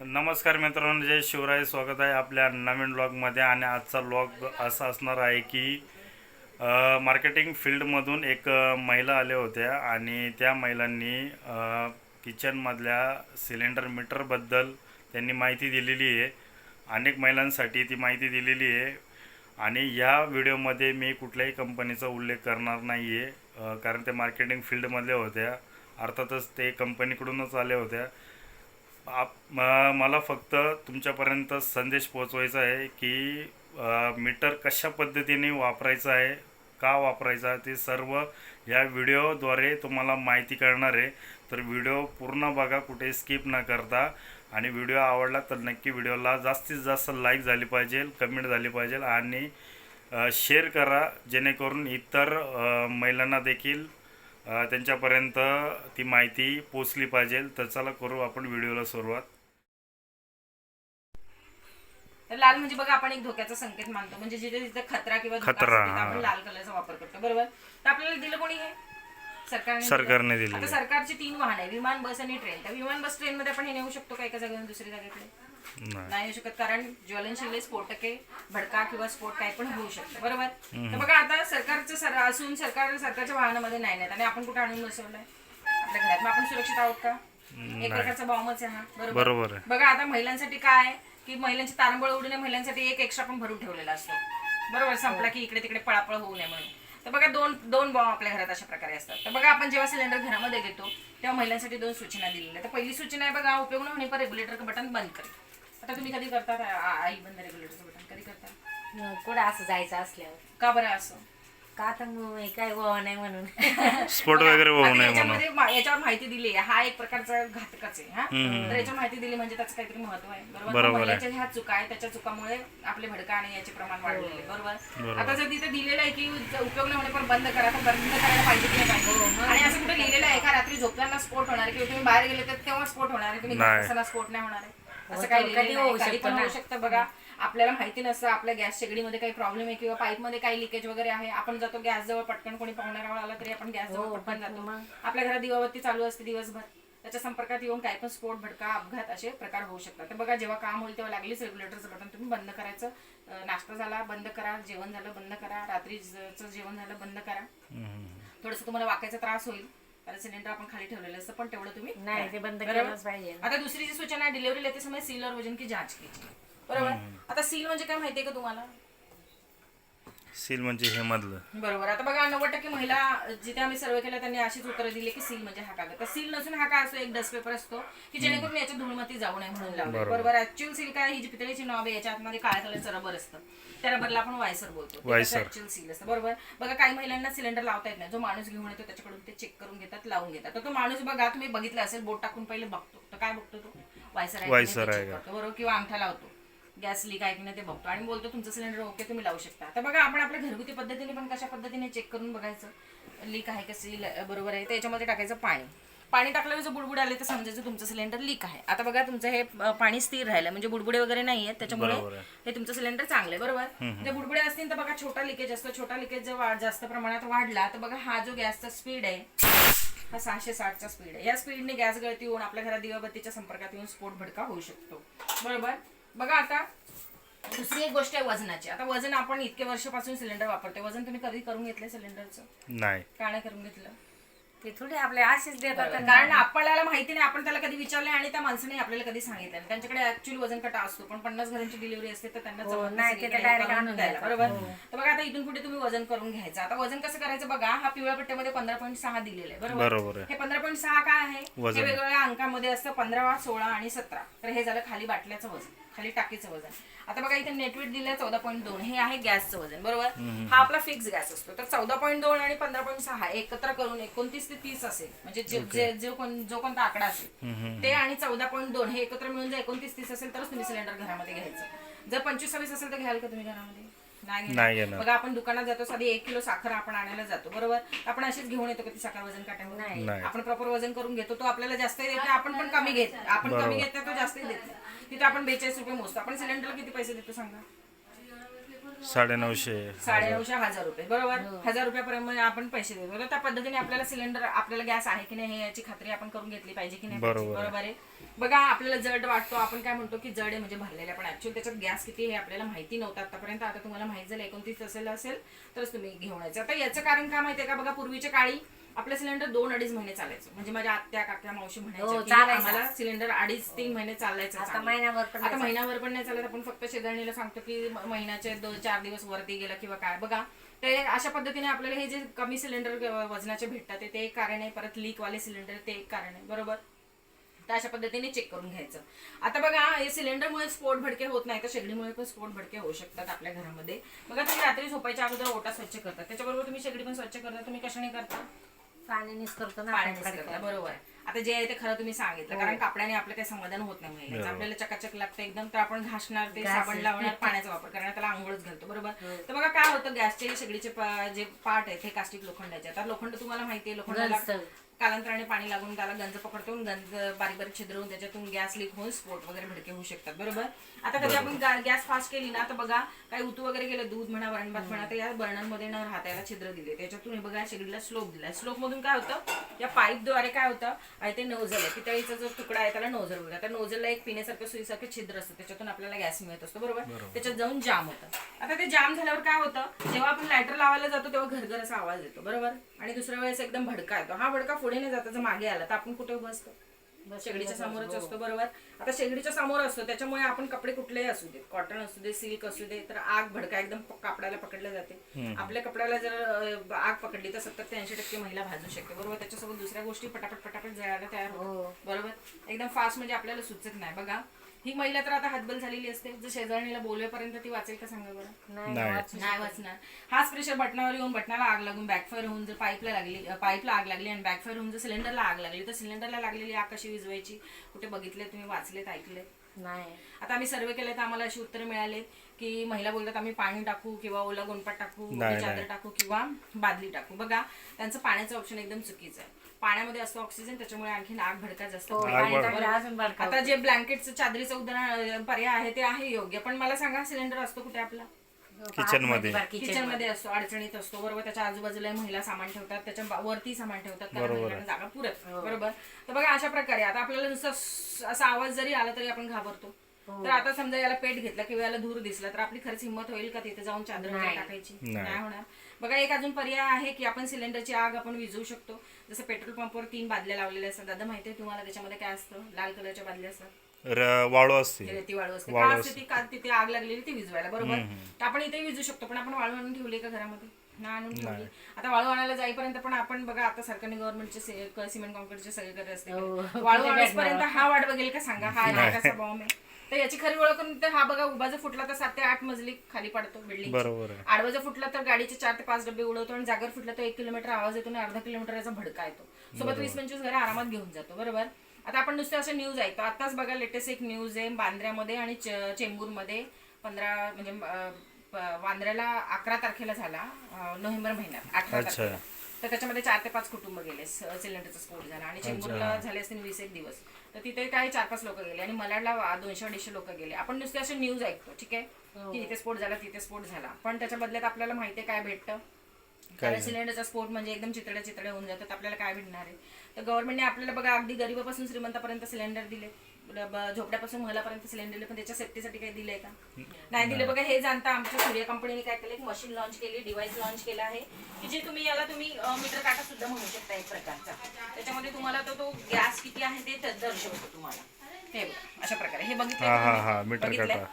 नमस्कार मित्रांनो जय शिवराय. स्वागत आहे आपल्या नवीन ब्लॉगमध्ये आणि आजचा ब्लॉग असा असणार आहे की मार्केटिंग फील्डमधून एक महिला आल्या होत्या आणि त्या महिलांनी किचनमधल्या सिलेंडर मीटरबद्दल त्यांनी माहिती दिलेली आहे. अनेक महिलांसाठी ती माहिती दिलेली आहे. आणि या व्हिडिओमध्ये मी कुठल्याही कंपनीचा उल्लेख करणार नाही आहे कारण ते मार्केटिंग फील्डमधल्या होत्या. अर्थातच ते कंपनीकडूनच आल्या होत्या. आप म- मला फक्त तुमच्यापर्यंत संदेश पोहोचवायचा आहे की मीटर कशा पद्धतीने वापरायचं आहे का वापरायचा आहे ते सर्व या व्हिडिओद्वारे तुम्हाला माहिती कळणार आहे. तर व्हिडिओ पूर्ण बघा कुठे स्किप न करता. आणि व्हिडिओ आवडला तर नक्की व्हिडिओला जास्तीत जास्त लाईक झाली पाहिजे कमेंट झाली पाहिजे आणि शेअर करा जेणेकरून इतर महिलांना देखील त्यांच्यापर्यंत ती माहिती पोचली पाहिजे. तर चला करू आपण व्हिडिओला सुरुवात. तर लाल म्हणजे बघा आपण एक धोक्याचा संकेत मानतो. म्हणजे जिथे जिथे खतरा किंवा खतरा, आपण हा. लाल कलरचा वापर करतो. बरोबर? तर आपल्याला दिलं कोणी हे? सरकारने दिलं. सरकारने आता सरकारची तीन वाहन आहे विमान बस आणि ट्रेन तर विमान बस ट्रेन मध्ये आपण हे नेऊ शकतो का एका जागेवरून दुसऱ्या जागेकडे? नाही. नाही येऊ शकत कारण ज्वलनशील आहे, स्फोटके भडका किंवा स्फोट काय पण होऊ शकतो. बरोबर? तर बघा आता सरकारचं सर असून सरकार सरकारच्या वाहनामध्ये नाही नेत आणि आपण कुठे आणून बसवलंय? आपल्या घरात. मग आपण सुरक्षित आहोत का? एक प्रकारचा बॉम्बच आहे हा. बरोबर? बघा आता महिलांसाठी काय? आहे की महिलांची तारंबळ उडू नये महिलांसाठी एक एक्स्ट्रा पण भरून ठेवलेला असतो. बरोबर? संपला की इकडे तिकडे पळापळ होऊ नये म्हणून. तर बघा दोन दोन बॉम्ब आपल्या घरात अशा प्रकारे असतात. तर बघा आपण जेव्हा सिलेंडर घरामध्ये घेतो तेव्हा महिलांसाठी दोन सूचना दिलेल्या तर पहिली सूचना आहे बघा उपयोग न होणे पर रेग्युलेटर बटन बंद करे. आता तुम्ही कधी करता आ- आई बंद रेग्युलेटरचं बटन कधी करता? कुठं असं जायचं असल्यावर. का बरं असं? का तर मग हे काय व्हावं नाही म्हणून? स्फोट वगैरे होऊ आता नये म्हणून. याच्यामध्ये मा- याच्यावर माहिती दिली आहे. हा एक प्रकारचा घातकच आहे हा? तर याच्यावर माहिती दिली म्हणजे त्याचं काहीतरी महत्त्व आहे. बरोबर? बरोबर मग आहे. महिलांच्या ह्या चुका आहे त्याच्या चुकामुळे आपले भडका आणि याचे प्रमाण वाढलेले आहे. बरोबर? आता जर तिथे दिलेलं आहे की ज- उपयोग नाही होणे पण बंद करा तर बंद करायला पाहिजे की नाही पाहिजे? आणि असं कुठे लिहिलेलं आहे का? रात्री झोपताना स्फोट होणार आहे किंवा तुम्ही बाहेर गेले तर तेव्हा स्फोट होणार आहे? तुम्ही नाही. घरात असताना स्फोट नाही होणार आहे? असं काही कधी. होऊ शकतं बघा आपल्याला माहिती नसतं आपल्या गॅस शेगडीमध्ये काही प्रॉब्लेम आहे किंवा पाईपमध्ये काही लिकेज वगैरे आहे. आपण जातो गॅस जवळ पटकन कोणी पाहुण्यारावळ आला तरी आपण गॅस जवळ हो, पटकन जातो. मग. आपल्या घरात दिवाबत्ती चालू असते दिवसभर. त्याच्या संपर्कात येऊन काही पण स्फोट भडका अपघात असे प्रकार होऊ शकतात. तर बघा जेव्हा काम होईल तेव्हा लागलीच रेग्युलेटरचं बटन तुम्ही बंद करायचं. नाश्ता झाला बंद करा. जेवण झालं बंद करा. रात्रीचं जेवण झालं बंद करा. थोडंसं तुम्हाला वाकायचा त्रास होईल. कारण सिलेंडर आपण खाली ठेवलेलं असतं पण तेवढं तुम्ही नाही ते बंद बरोबर? केलंच पाहिजे. आता दुसरी जी सूचना आहे डिलिव्हरी लेते समय सील और वजन की जांच कीजिए बरोबर? आता सील म्हणजे काय माहितीये का तुम्हाला? सील म्हणजे हे मधलं. बरोबर. आता बघा नव्वद टक्के महिला जिथे आम्ही सर्वे केला त्यांनी अशीच उत्तरं दिली की सील म्हणजे हा कागद तर सील नसून हा काय असतो एक डस्ट पेपर असतो की जेणेकरून याच्यात धूळमती जाऊ नये म्हणून लावले. बरोबर. ऍक्च्युअल सील काय? ही जी पितळेची नॉब आहे याच्या आतमध्ये काळ्या कलरचं रबर असतं. त्या रबरला आपण वायसर बोलतो. वायसर. ऍक्च्युअल सील असतं. बरोबर? बघा काही महिलांना सिलेंडर लावता येत नाही. जो माणूस घेऊन येतो त्याच्याकडून ते चेक करून घेतात लावून घेतात. तर तो माणूस बघा तुम्ही बघितला असेल बोट टाकून पहिले बघतो. तर काय बघतो तो? वायसर आहे की नाही ते वायसर आहे check का? करतो. बरोबर? किंवा अंगठा लावतो. गॅस लीक आहे की नाही ते बघतो. आणि बोलतो तुमचं सिलेंडर ओके तुम्ही लावू शकता. तर बघा आपण आपल्या घरगुती पद्धतीने पण कशा पद्धतीने चेक करून बघायचं. लीक आहे का सील बरोबर आहे. तर याच्यामध्ये टाकायचं पाणी. पाणी टाकल्यावर जर बुडबुडे आले तर समजायचं तुमचं सिलेंडर लीक आहे. आता बघा तुमचं हे पाणी स्थिर राहिलं म्हणजे बुडबुडे वगैरे नाही आहेत त्याच्यामुळे. हे तुमचं सिलेंडर चांगलं आहे बरोबर जर बुडबुडे असतील तर बघा छोटा लिकेज असतो. छोटा लिकेज जर जास्त प्रमाणात वाढला तर बघा हा जो गॅसचा स्पीड आहे हा सहाशे साठचा स्पीड आहे. या स्पीडने गॅस गळती होऊन आपल्या घरात दिवाबत्तीच्या संपर्कात येऊन स्फोट भडका होऊ शकतो. बरोबर? बघा आता. दुसरी एक गोष्ट आहे वजनाची. आता वजन आपण इतके वर्षापासून सिलेंडर वापरतो वजन तुम्ही कधी करून घेतलंय सिलेंडरचं नाही. का नाही करून घेतलं? ते थोडे आपले असेच देतात कारण आपल्याला माहिती नाही. आपण त्याला कधी विचारले आणि त्या माणसाने आपल्याला कधी सांगितलं नाही. त्यांच्याकडे ऍक्च्युअली वजन कटा असतो. पण पन्नास घरांची डिलिव्हरी असते तर त्यांना नाही, ते सगळीकडे तर. बरोबर? बघा आता इथून पुढे तुम्ही वजन करून घ्यायचं. आता वजन कसं करायचं बघा हा पिवळ्या पट्ट्यामध्ये पंधरा पॉईंट सहा दिलेलं आहे. बरोबर? बरोबर हे पंधरा पॉईंट सहा काय आहे. हे वेगवेगळ्या अंकामध्ये असतं पंधरा सोळा आणि सतरा. तर हे झालं खाली बाटल्याचं वजन. खाली टाकीचं वजन. आता बघा इथे नेटवेट दिलं चौदा पॉईंट दोन. हे आहे गॅसचं वजन बरोबर? हा आपला फिक्स गॅस असतो. तर चौदा पॉईंट दोन आणि पंधरा पॉईंट सहा एकत्र करून एकोणतीस ते तीस असेल. म्हणजे जे- जे जो कोण जो कोणता आकडा असेल. ते आणि चौदा पॉईंट दोन हे एकत्र मिळून जर एकोणतीस तीस असेल तरच तुम्ही सिलेंडर घरामध्ये घ्यायचं. जर पंचवीस सव्वीस असेल तर घ्याल का तुम्ही घरामध्ये? नाही घेणार. बघा आपण दुकानात जातो साधी एक किलो साखर आपण आणायला जातो बरोबर? आपण अशीच घेऊन येतो का ती साखर वजन काट्यावर नाही. आपण प्रॉपर वजन करून घेतो तो आपल्याला जास्त देत नाही आपण पण कमी घेत. आपण कमी घेत नाही तो जास्त देत नाही. तिथे आपण बेचाळीस रुपये मोजतो. आपण सिलेंडरला किती पैसे देतो सांगा? साडेनऊशे साडेनऊशे हजार. रुपये बरोबर? हजार रुपयापर्यंत आपण पैसे देतो. तर त्या पद्धतीने आपल्याला सिलेंडर आपल्याला गॅस आहे की नाही हे याची खात्री आपण करून घेतली पाहिजे की नाही. बरोबर आहे. बरोबर आहे? बघा आपल्याला जड वाटतो. आपण काय म्हणतो की जड आहे म्हणजे भरलेला पण ऍक्च्युअली त्याच्यात गॅस किती हे आपल्याला माहिती नव्हतं आतापर्यंत. आता तुम्हाला माहीत झालं एकोणतीस असेल असेल तरच तुम्ही घेऊन यायचं. आता याचं कारण काय माहितीये का? बघा पूर्वीच्या काळी आपलं सिलेंडर दोन अडीच महिने चालायचं. म्हणजे माझ्या आत्या काक्या मावशी हो, म्हणायच्या की चालायचं. आम्हाला सिलेंडर अडीच तीन महिने चालायचं आता. महिनाभर पण आता नाही पण नाही चालत. आपण फक्त शेजारणीला सांगतो की म- महिन्याचे दोन चार दिवस वरती गेला किंवा काय. बघा ते अशा पद्धतीने आपल्याला हे जे कमी सिलेंडर वजनाचे भेटतात ते- ते एक कारण आहे. परत लीक वाले सिलेंडर ते एक कारण आहे. बरोबर? तर अशा पद्धतीने चेक करून घ्यायचं. आता बघा हे सिलेंडरमुळे स्फोट भडके होत नाही तर शेगडीमुळे पण स्फोट भडके होऊ शकतात आपल्या घरामध्ये. बघा तुम्ही रात्री झोपायच्या अगोदर ओटा स्वच्छ करता. त्याच्याबरोबर तुम्ही शेगडी पण स्वच्छ करता. तुम्ही कशाने करता? पाण्यानेच करतो ना आपण पाण्यानेच करता. बरोबर आहे. आता जे आहे ते खरं तुम्ही सांगितलं कारण कापड्याने आपलं काही समाधान होत नाही महिन्याचं आपल्याला चकाचक लागतं एकदम तर आपण घासणार ते. साबण लावणार पाण्याचा वापर करणार त्याला आंघोळच घालतो बरोबर तर बघा काय होतं गॅसचे शेगडीचे प- जे पार्ट आहेत हे कास्टिक लोखंडाचे आता लोखंड तुम्हाला माहिती आहे लोखंडाला गंजतं. कालांतराने पाणी लागून त्याला गंज पकडतो गंज बारीक बारीक छिद्र होऊन त्याच्यातून गॅस लीक होऊन स्फोट वगैरे भडके होऊ शकतात बरोबर? आता कधी आपण गॅस फास्ट केली ना तर बघा काही उतू वगैरे गेलं दूध म्हणा वरण भात म्हणा तर या बर्नरमध्ये न राहता याला छिद्र दिले. त्याच्यातून हे बघा शेगडीला स्लोप दिला स्लोप मधून काय होतं? या पाईपद्वारे काय होतं? आणि ते नोझल आहे. पितळीचा जो तुकडा आहे त्याला नोझल बोलतात. त्या नोझलला एक पिण्यासारखं सुईसारखं छिद्र असतं. त्याच्यातून आपल्याला गॅस मिळत असतो बरोबर? त्याच्यात जाऊन जाम होतं. आता ते जाम झाल्यावर काय होतं? जेव्हा आपण लायटर लावायला जातो तेव्हा घरघर असा आवाज येतो बरोबर? आणि दुसऱ्या वेळेस एकदम भडका येतो. हा भडका पुढे नाही जाता जर मागे आला तर आपण कुठे उभं असतो शेगडीच्या समोरच असतो बरोबर? आता शेगडीच्या समोर असतो त्याच्यामुळे आपण कपडे कुठलेही असू दे कॉटन असू दे सिल्क असू दे तर आग भडका एकदम कापडाला पकडले जाते. आपल्या कपड्याला जर आग पकडली तर सत्तर ते ऐंशी टक्के महिला भाजू शकते बरोबर? त्याच्यासोबत दुसऱ्या गोष्टी पटापट पटापट जळायला तयार हो. होतो बरोबर? एकदम फास्ट म्हणजे आपल्याला सुचत नाही. बघा ही महिला तर आता हातबल झालेली असते. जर शेजारणीला बोलवेपर्यंत ती वाचेल का सांगा बरं? नाही नाही. वाचू नाही वाचणार. हाच प्रेशर बटनावर येऊन बटनाला आग लागून बॅकफायर होऊन जर पाईपला लागली पाईपला आग लागली आणि बॅकफायर होऊन जर सिलेंडरला आग लागली तर सिलेंडरला लागलेली आग कशी विजवायची कुठे बघितले तुम्ही वाचलेत ऐकले नाही. आता आम्ही सर्वे केले तर आम्हाला अशी उत्तरं मिळाली की महिला बोलतात आम्ही पाणी टाकू किंवा ओला गोनपाट टाकू नाही, चादर नाही. टाकू किंवा बादली टाकू. बघा त्यांचं पाण्याचं ऑप्शन एकदम चुकीचं आहे. पाण्यामध्ये असतो ऑक्सिजन त्याच्यामुळे आणखी आग भडका जास्त हो, अजून भडका आता जे ब्लँकेटचं चादरीचं उदाहरण पर्याय आहे ते आहे योग्य. पण मला सांगा सिलेंडर असतो कुठे आपला. किचनमध्ये. किचनमध्ये असतो अडचणीत असतो. बरोबर त्याच्या आजूबाजूला महिला सामान ठेवतात त्याच्या वरती सामान ठेवतात कारण जागा पुरत नाही. बरोबर? तर बघा अशा प्रकारे आता आपल्याला नुसतं असा आवाज जरी आला तरी आपण घाबरतो. तर आता समजा याला पेट घेतला किंवा याला धूर दिसला तर आपली खरंच हिंमत होईल का तिथे जाऊन चादर. टाकायची? नाही. नाही होणार. बघा एक अजून पर्याय आहे की आपण सिलेंडरची आग आपण विझवू शकतो. जसं पेट्रोल पंपवर तीन बादल्या लावलेल्या असतात. दादा माहिती आहे तुम्हाला त्याच्यामध्ये काय असतं? लाल कलरच्या बादल्या असतात. र- वाळू असते. रेती वाळू असते. वाळू का असते ती? का तिथे आग लागलेली ती विजवायला. बरोबर? तर आपण इथे विजू शकतो पण आपण वाळू आणून ठेवली का घरामध्ये? नाही आणून ठेवली. आता वाळू आणायला जाईपर्यंत पण आपण बघा आता सरकारने गव्हर्नमेंटचे सिमेंट कॉन्क्रीटचे सगळीकडे असते. हो. वाळू आणण्यापर्यंत हा वाट बघेल का सांगा? हा हा कसा बॉम्ब आहे? तर याची खरी ओळख करून तर हा बघा उभा जर फुटला तर सात ते आठ मजली खाली पडतो बिल्डिंग बरोबर आहे. आडवा जर फुटला तर गाडीचे चार ते पाच डबे उडवतो आणि जागर फुटला तर एक किलोमीटर आवाज येतो आणि अर्धा किलोमीटर याचा भडका येतो. सोबत वीस पंचवीस घरे आरामात घेऊन जातो. बरोबर? आता आपण नुसते असे न्यूज ऐकतो. आताच बघा लेटेस्ट एक न्यूज आहे बांद्र्यामध्ये आणि चेंबूरमध्ये. पंधरा म्हणजे बांद्र्याला अकरा तारखेला झाला नोव्हेंबर महिन्यात अठरा अच्छा. तारखेला तर त्याच्यामध्ये चार ते पाच कुटुंब गेले सिलेंडरचा स्फोट झाला आणि चेंबूरला झाले असतील वीस एक दिवस. तर तिथे काही चार पाच लोक गेले आणि मलाडला वा- दोनशे अडीचशे लोक गेले. आपण नुसते असे न्यूज ऐकतो ठीक आहे? की इथे स्फोट झाला तिथे स्फोट झाला. पण त्याच्या बदल्यात आपल्याला माहिती काय भेटतं? कारण सिलेंडरचा स्फोट म्हणजे एकदम चितड्या चितड्या होऊन जातात आपल्याला काय भेटणार आहे? तर गव्हर्नमेंटने आपल्याला बघा अगदी गरीबापासून श्रीमंतापर्यंत सिलेंडर दिले. झोपड्यापासून महिलापर्यंत सिलेंडर दिले पण त्याच्या सेफ्टीसाठी काही दिलंय का? नाही दिले. बघा हे जाणता आमच्या सूर्य कंपनीने काय केलं एक मशीन लॉन्च केली डिव्हाइस लॉन्च केलं आहे की जे तुम्ही याला तुम्ही मीटर काटा सुद्धा म्हणू शकता एक प्रकारचा. त्याच्यामध्ये तुम्हाला तो तो गॅस किती आहे ते दर्शवतो तुम्हाला. हे अशा प्रकारे. हे? काटा.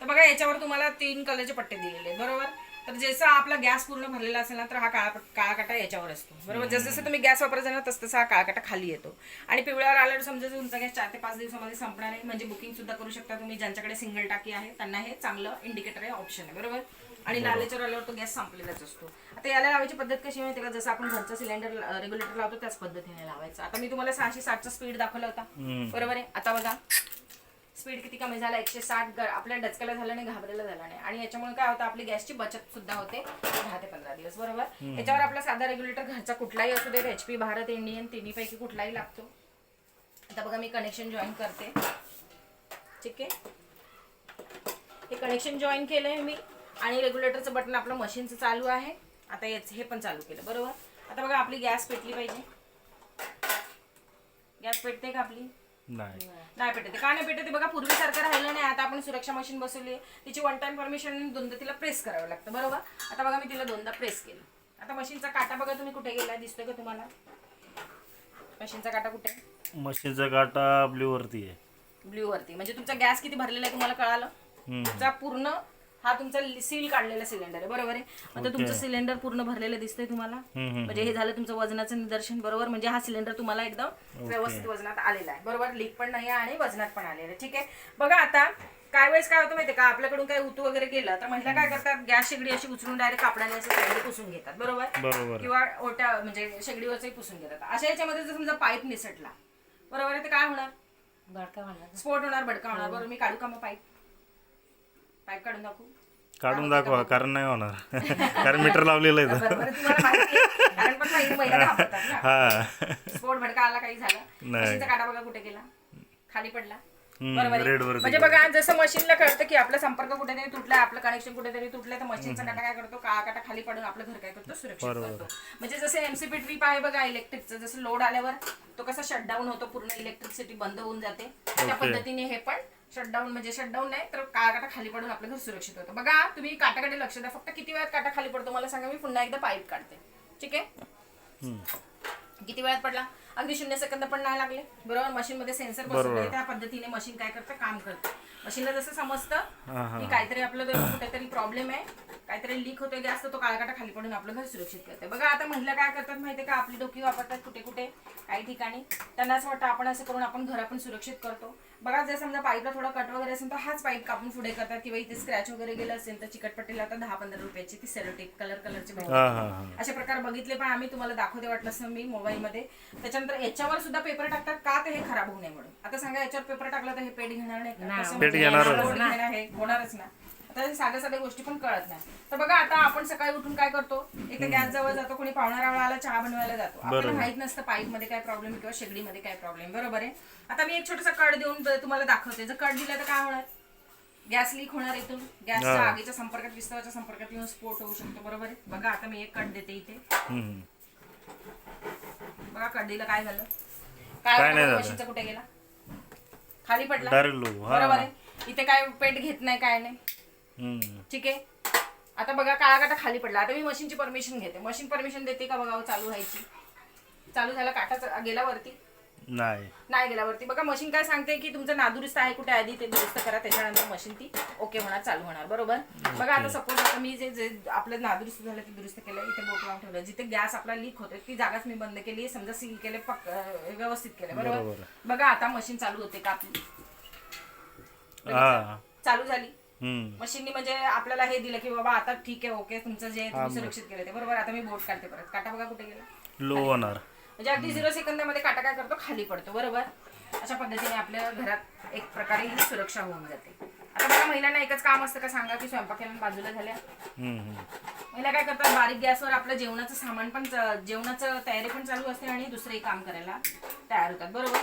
तर बघा याच्यावर तुम्हाला तीन कलरचे पट्टे दिलेले बरोबर? तर जसा आपला गॅस पूर्ण भरलेला असेल ना तर हा काळा पट- काळा काटा याच्यावर असतो. बरोबर? जसं जसं तुम्ही गॅस वापरायचा ना तसं तसा हा काळा काटा खाली येतो. आणि पिवळ्यावर आल्यावर समजा तुमचा गॅस चार ते पाच दिवसामध्ये संपणार आहे म्हणजे बुकिंग सुद्धा करू शकता तुम्ही. ज्यांच्याकडे सिंगल टाकी आहे त्यांना हे चांगलं इंडिकेटर आहे ऑप्शन आहे. बरोबर? आणि लालेच्यावर आल्यावर तो गॅस संपलेलाच असतो. आता याला लावायची पद्धत कशी माहिती का? जसं आपण घरचा सिलेंडर रेग्युलेटर लावतो त्याच पद्धतीने लावायचं. आता मी तुम्हाला सहाशे साठचा स्पीड दाखवला होता. बरोबर आहे? आता बघा. स्पीड किती कमी झाला एकशे साठ ग- आपल्या डचक्याला झालं नाही घाबरायला झालं नाही. आणि याच्यामुळे काय होतं आपली गॅसची बचत सुद्धा होते दहा ते पंधरा दिवस बरोबर? याच्यावर आपला साधा रेग्युलेटर घरचा कुठलाही असू देत एच पी भारत इंडियन तिन्हीपैकी कुठलाही लागतो. आता बघा मी कनेक्शन जॉईन करते. ठीक आहे? हे कनेक्शन जॉईन केलंय मी आणि रेग्युलेटरचं बटन आपलं मशीनचं चालू आहे. आता याच हे पण चालू केलं बरोबर? आता बघा आपली गॅस पेटली पाहिजे. गॅस पेटते का आपली? नाही. नाही पेटते का नाही पेटते बघा पूर्वीसारखं राहिलं नाही. आता आपण सुरक्षा मशीन बसवली. तिची वन टाइम परमिशन दोनदा तिला प्रेस करावं लागतं. बरोबर? आता बघा मी तिला दोनदा प्रेस केलं. आता मशीनचा काटा बघा तुम्ही कुठे गेला? दिसतोय का तुम्हाला? मशीनचा काटा कुठे? मशीनचा काटा ब्ल्यूवरती आहे. ब्ल्यू वरती. म्हणजे तुमचा गॅस किती भरलेला आहे तुम्हाला कळालं? हम्म. तुमचा पूर्ण हा तुमचा सील काढलेला सिलेंडर आहे बरोबर आहे? आता तुमचं सिलेंडर पूर्ण भरलेलं दिसतंय तुम्हाला. म्हणजे हे झालं तुमचं वजनाचं निदर्शन बरोबर? म्हणजे हा सिलेंडर तुम्हाला एकदम व्यवस्थित वजनात आलेला आहे. बरोबर? लीक पण नाही आहे आणि वजनात पण आलेला आहे. ठीक आहे? बघा आता काय वेळेस काय होतं माहितीये का? आपल्याकडून काही उतू वगैरे गेलं तर महिला काय करतात? गॅस शेगडी अशी उचलून डायरेक्ट कापडाने असं साईडने पुसून घेतात बरोबर? बरोबर. किंवा ओट्या म्हणजे शेगडीवरचंही पुसून घेतात. अशा याच्यामध्ये जर समजा पाईप निसटला बरोबर आहे? तर काय होणार? भडका म्हणला स्फोट होणार भडका होणार. बरोबर मी काढू का मग पाईप? पाईप काढून दाखवू? काढून दाखवा कारण नाही होणार. कारण मीटर लावलेलं आहे बरं बरं, तुम्हाला माहिती आहे. कारण पण काही महिला घाबरतात ना. हा. स्फोट भडका आला काही झालं. नाही. मशीनचा काटा बघा कुठे गेला. खाली पडला. हम्म, बरोबर आहे. red वरती म्हणजे बघा जसं मशीनला कळतं की आपला संपर्क कुठेतरी तुटलाय आपलं कनेक्शन कुठेतरी तुटलंय तर मशीनचा काटा काय करतो? काळा काटा खाली पडून आपलं घर काय करतो? सुरक्षित करतो. म्हणजे जसं एमसीपी ट्रीप आहे बघा इलेक्ट्रिकचं जसं लोड आल्यावर तो कसा शटडाऊन होतो पूर्ण इलेक्ट्रिसिटी बंद होऊन जाते. त्या पद्धतीने हे पण शटडाऊन म्हणजे शटडाऊन नाही तर काळा काटा खाली पडून आपलं घर सुरक्षित होतं. बघा तुम्ही काटाकडे लक्ष द्या. फक्त किती वेळात काटा खाली पडतो मला सांगा मी पुन्हा एकदा पाईप काढते. ठीक आहे? किती वेळात पडला? अगदी शून्य सेकंद पण नाही लागले. बरोबर मशीन मध्ये सेन्सर बसवले त्या पद्धतीने मशीन काय करतं? काम करतं. मशीनला जसं समजतं की काहीतरी आपलं कुठेतरी प्रॉब्लेम आहे. काहीतरी लीक होतोय गॅस तर तो काळाकाटा खाली पडून आपलं घर सुरक्षित करते बघा आता महिला काय करतात माहितीये का? आपली डोकी वापरतात कुठे कुठे काही ठिकाणी. त्यांना असं वाटतं आपण असं करून आपण घर आपण सुरक्षित करतो. बघा जर समजा पाईपला थोडा कट वगैरे असेल तर हाच पाईप कापून पुढे करतात. किंवा इथे स्क्रॅच वगैरे गेलं असेल तर चिकटपट्टीला आता दहा पंधरा रुपयाची ती सेलोटेप कलर कलरची अशा प्रकार बघितले पण आम्ही तुम्हाला दाखवते वाटलं असं मी मोबाईल मध्ये त्याच्यानंतर याच्यावर सुद्धा पेपर टाकतात का तर हे खराब होऊ नये म्हणून. आता सांगा याच्यावर पेपर टाकला तर हे पेट घेणार नाही पेट म्हणजे घेणार होणारच ना. आता साध्या साध्या गोष्टी पण कळत नाही. तर बघा आता आपण सकाळी उठून काय करतो? इथे गॅस जवळ जातो कोणी पाहुणा रावळा आला चहा बनवायला जातो. आपल्याला माहीत नसतं पाईपमध्ये काय प्रॉब्लेम किंवा शेगडीमध्ये काय प्रॉब्लेम बरोबर आहे? आता मी एक छोटासा कड देऊन तुम्हाला दाखवते. जर कड दिला तर काय होणार? गॅस लीक होणार इथून. गॅसच्या आगीच्या संपर्कात विस्तवाच्या संपर्कात येऊन स्फोट होऊ शकतो बरोबर आहे? बघा आता मी एक कट देते इथे. बघा कडीला काय झालं? काय. मशीनचा कुठे गेला? खाली पडला? बरोबर आहे? इथे काय पेट घेत नाही काय नाही. ठीक आहे? आता बघा काळा काटा खाली पडला. आता मी मशीनची परमिशन घेते. मशीन परमिशन देते का बघा हो, चालू व्हायची? चालू झाला काटा गेला वरती नाही. नाही गेला वरती बघा मशीन काय सांगते की तुमचं नादुरुस्त आहे कुठे आधी ते दुरुस्त करा. त्याच्यानंतर मशीन ती ओके होणार चालू होणार. बरोबर? बघा आता सपोज आता मी जे जे आपलं नादुरुस्त झालं ते दुरुस्त केलं इथे बोट लावून ठेवलं. जिथे गॅस आपला लीक होतोय ती जागाच मी बंद केली. समजा सील केले पक व्यवस्थित केलं. बरोबर. बघा आता मशीन चालू होते का आपली? चालू झाली. मशीननी म्हणजे आपल्याला हे दिलं की बाबा आता ठीक आहे ओके तुमचं जे तुम्ही सुरक्षित केलं ते. बरोबर आता मी बोट काढते परत. काटा बघा कुठे गेला. लो होणार. म्हणजे अगदी झिरो सेकंदामध्ये काटा काय करतो? खाली पडतो. बरोबर? अशा पद्धतीने आपल्या घरात एक प्रकारे ही सुरक्षा होऊन जाते. आता बघा महिलांना एकच काम असतं का सांगा की स्वयंपाक केल्यानं बाजूला झाल्या. महिला काय करतात बारीक गॅसवर आपलं जेवणाचं सामान पण जेवणाचं तयारी पण चालू असते आणि दुसरंही काम करायला तयार होतात. बरोबर?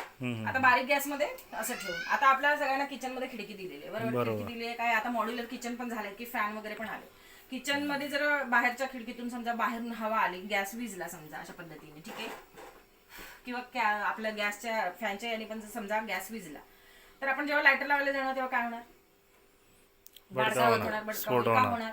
आता बारीक गॅसमध्ये असं ठेवून. आता आपल्या सगळ्यांना किचनमध्ये खिडकी दिलेली आहे. बरोबर? खिडकी दिली आहे. काय आता मॉड्युलर किचन पण झाले की फॅन वगैरे पण आले. किचनमध्ये जर बाहेरच्या खिडकीतून समजा बाहेरून हवा आली गॅस विजला समजा अशा पद्धतीने ठीक आहे? किंवा आपल्या गॅसच्या फॅनच्या याने पण समजा गॅस विजला. तर आपण जेव्हा लायटर लावायला जाणार तेव्हा काय होणार? भडका होणार. स्फोट होणार.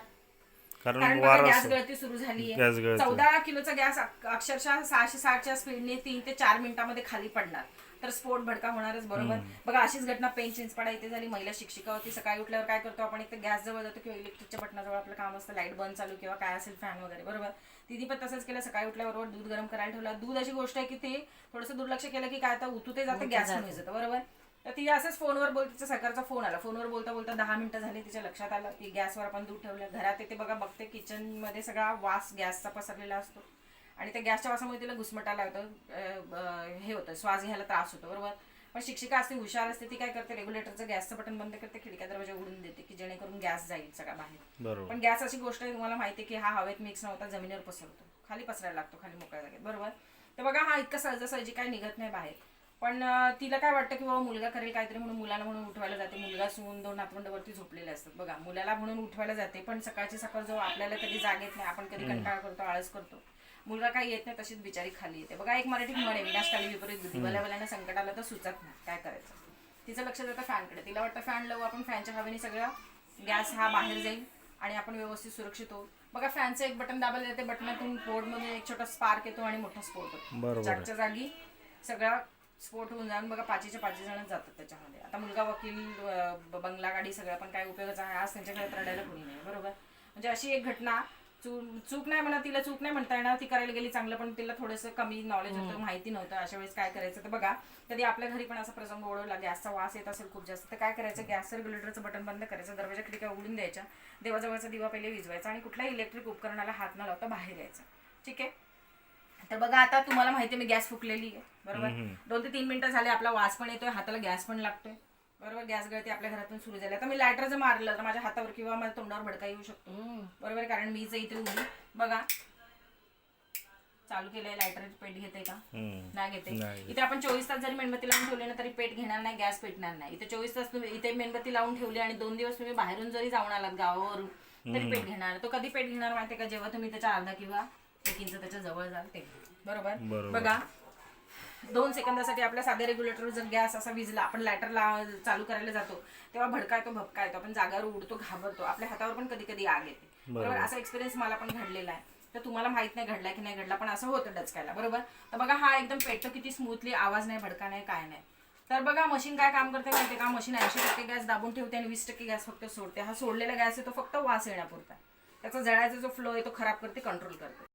कारण गॅस. गळती सुरू झाली आहे. चौदा किलोचा गॅस अक- अक्षरशः सहाशे साठच्या स्पीडने तीन ते चार मिनिटांमध्ये खाली पडणार. तर स्फोट भडका होणारच बरोबर. बघा अशीच घटना पेन चिंचपाडा इथे झाली महिला शिक्षिका होती. सकाळी उठल्यावर काय करतो आपण? एक गॅस जवळ जातो किंवा इलेक्ट्रिकच्या बटनाजवळ आपलं काम असतं. लाइट बंद चालू किंवा काय असेल फॅन वगैरे बरोबर? तिने पण तसंच केलं. सकाळी उठल्याबरोबर दूध गरम करायला ठेवला. दूध अशी गोष्ट आहे की ते थोडंसं दुर्लक्ष केलं की काय? आता उतू ते जातं गॅस कमी जातं बरोबर? तर ती असंच फोनवर बोल तिचा सरकारचा फोन आला. फोनवर बोलता बोलता दहा मिनिटं झाली तिच्या लक्षात आलं की गॅसवर आपण दूध ठेवलं. घरात येते बघा बघते किचनमध्ये सगळा वास गॅसचा पसरलेला असतो. आणि त्या गॅसच्या वासामुळे तिला घुसमटायला होतं अं, अं, हे होतं श्वास घ्यायला त्रास होतो बरोबर? पण शिक्षिका असते हुशार असते ती काय करते रेग्युलेटरचं गॅसचं बटन बंद करते खिडक्या दरवाजा उडून देते की जेणेकरून गॅस जाईल सगळा बाहेर. पण गॅस अशी गोष्ट आहे तुम्हाला माहिती आहे की हा हवेत मिक्स नव्हता जमिनीवर पसरतो. खाली पसरायला लागतो खाली मोकळ्या जागेत बरोबर? तर बघा हा इतका सहजासहजी काय निघत नाही बाहेर. पण तिला काय वाटतं की बाबा मुलगा करेल काहीतरी म्हणून मुलाला म्हणून उठवायला जाते. मुलगा सून दोन नातवंडावरती झोपलेले असतात. बघा मुलाला म्हणून उठवायला जाते पण सकाळची सकाळ जो आपल्याला कधी जाग येत नाही आपण कधी कंटाळा करतो आळस करतो मुलगा काही येत नाही तशीच बिचारी खाली येते. बघा एक मराठीत म्हण आहे विनाशकाली विपरीत बुद्धी. भल्या संकट आलं तर सुचत नाही काय करायचं. तिचं लक्ष जातं फॅनकडे तिला वाटतं फॅन लावू आपण फॅनच्या हवेने सगळं गॅस हा बाहेर जाईल आणि आपण व्यवस्थित सुरक्षित होऊ. बघा फॅनचं एक बटन दाबायला जाते बटनातून बोर्डमधून एक छोटा स्पार्क येतो आणि मोठा स्फोट होतो. जागच्या जागी सगळा स्फोट होऊन जाऊन बघा पाचीच्या पाचशे जण जातात त्याच्यामध्ये. आता मुलगा वकील बंगला गाडी सगळं पण काय उपयोगाचा आहे? आज त्यांच्याकडे रडायला कोणी नाही बरोबर? म्हणजे अशी एक घटना चूक नाही म्हणा तिला चूक नाही म्हणता येणार. ती करायला गेली चांगलं पण तिला थोडंसं कमी नॉलेज होतं माहिती नव्हतं. अशा वेळेस काय करायचं तर बघा कधी आपल्या घरी पण असा प्रसंग ओढवला गॅसचा वास येत असेल खूप जास्त तर काय करायचं? गॅसचं रेग्युलेटरचं बटन बंद करायचं दरवाजा खिडक्या उघडून द्यायच्या. देवाजवळचा दिवा पहिले विजवायचा आणि कुठल्याही इलेक्ट्रिक उपकरणाला हात न लावता बाहेर यायचं. ठीक आहे? तर बघा आता तुम्हाला माहिती आहे मी गॅस फुकलेली आहे. बरोबर? दोन ते तीन मिनिटं झाले आपला वास पण येतोय हाताला गॅस पण लागतोय. बरोबर? गॅस गळती आपल्या घरातून सुरू झाली. आता मी लायटर जर मारलं तर माझ्या हातावर किंवा माझ्या तोंडावर भडका येऊ शकतो. बरोबर? कारण मी जर इथे उभी बघा. चालू केलंय लायटर पेट घेते का. नाही घेते. इथे आपण चोवीस तास जरी मेणबत्ती लावून ठेवली ना तरी पेट घेणार नाही गॅस पेटणार नाही. इथे चोवीस तास तुम्ही इथे मेणबत्ती लावून ठेवली आणि दोन दिवस तुम्ही बाहेरून जरी जाऊन आलात गावावरून तरी पेट घेणार. तो कधी पेट घेणार माहितीये का? जेव्हा तुम्ही त्याच्या अर्धा किंवा एक इंच त्याच्याजवळ जाल ते. बरोबर? बरोबर. बघा दोन सेकंदासाठी आपल्या साध्या रेग्युलेटर जर गॅस असा विजला आपण लायटर ला चालू करायला जातो तेव्हा भडका येतो भपका येतो आपण जागावर उडतो घाबरतो. आपल्या हातावर पण कधी कधी आग येते. बरोबर? असा एक्सपिरियन्स मला पण घडलेला आहे. तर तुम्हाला माहीत नाही घडलाय की नाही घडला पण असं होतं डचकायला. बरोबर? तर बघा हा एकदम पेटतो किती स्मूथली आवाज नाही भडका नाही काय नाही. तर बघा मशीन काय काम करते माहिती का? मशीन ऐंशी टक्के गॅस दाबून ठेवते आणि वीस टक्के गॅस फक्त सोडते. हा सोडलेला गॅस आहे तो फक्त वास येण्यापुरता त्याचा जळायचा जो फ्लो आहे तो खराब करते कंट्रोल करते.